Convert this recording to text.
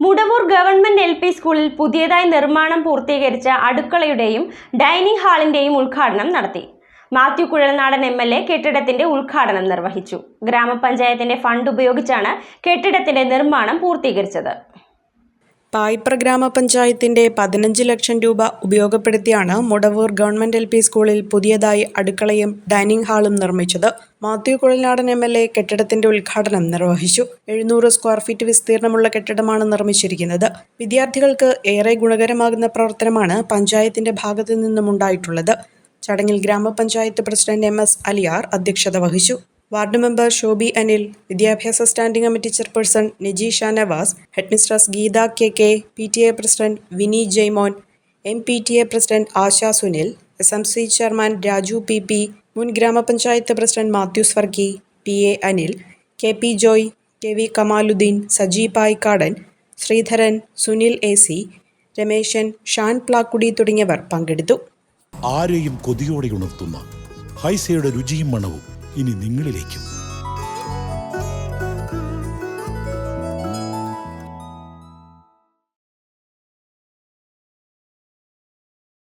Mudavoor government L P സ്കൂളിൽ പുതിയതായി നിർമ്മാണം പൂർത്തീകരിച്ച അടുക്കളയുടെയും ഡൈനിങ് ഹാളിന്റെയും ഉദ്ഘാടനം നടത്തി. Mathew Kuzhalnadan M L A കെട്ടിടത്തിന്റെ ഉദ്ഘാടനം നിർവഹിച്ചു. ഗ്രാമപഞ്ചായത്തിന്റെ ഫണ്ട് ഉപയോഗിച്ചാണ് കെട്ടിടത്തിന്റെ നിർമ്മാണം പൂർത്തീകരിച്ചത്. പായിപ്ര ഗ്രാമപഞ്ചായത്തിന്റെ പതിനഞ്ച് ലക്ഷം രൂപ ഉപയോഗപ്പെടുത്തിയാണ് മുടവൂർ ഗവൺമെന്റ് എൽ പി സ്കൂളിൽ പുതിയതായി അടുക്കളയും ഡൈനിങ് ഹാളും നിർമ്മിച്ചത്. Mathew Kuzhalnadan M L A കെട്ടിടത്തിന്റെ ഉദ്ഘാടനം നിർവഹിച്ചു. എഴുന്നൂറ് സ്ക്വയർ ഫീറ്റ് വിസ്തീർണമുള്ള കെട്ടിടമാണ് നിർമ്മിച്ചിരിക്കുന്നത്. വിദ്യാർത്ഥികൾക്ക് ഏറെ ഗുണകരമാകുന്ന പ്രവർത്തനമാണ് പഞ്ചായത്തിന്റെ ഭാഗത്തു നിന്നും ഉണ്ടായിട്ടുള്ളത് ചടങ്ങിൽ ഗ്രാമപഞ്ചായത്ത് പ്രസിഡന്റ് എം എസ് അലിയാർ അധ്യക്ഷത വഹിച്ചു. വാർഡ് മെമ്പർ ഷോബി അനിൽ വിദ്യാഭ്യാസ standing committee chairperson Nijeesha Navas headmistress Geetha K K P T A president Vini Jaimon M P T A president Asha Sunil S M C chairman Raju P P മുൻ ഗ്രാമപഞ്ചായത്ത് president Mathews Varghese P A Anil K P Joy K V Kamaluddin Saji Paikkadan Sreedharan Sunil A C Rameshan Shan Plakkudy തുടങ്ങിയവർ പങ്കെടുത്തു. ആരെയും കൊതിയോടെ ഉണർത്തുന്ന ഹൈസയുടെ രുചിയും മണവും ഇനി നിങ്ങളിലേക്കും.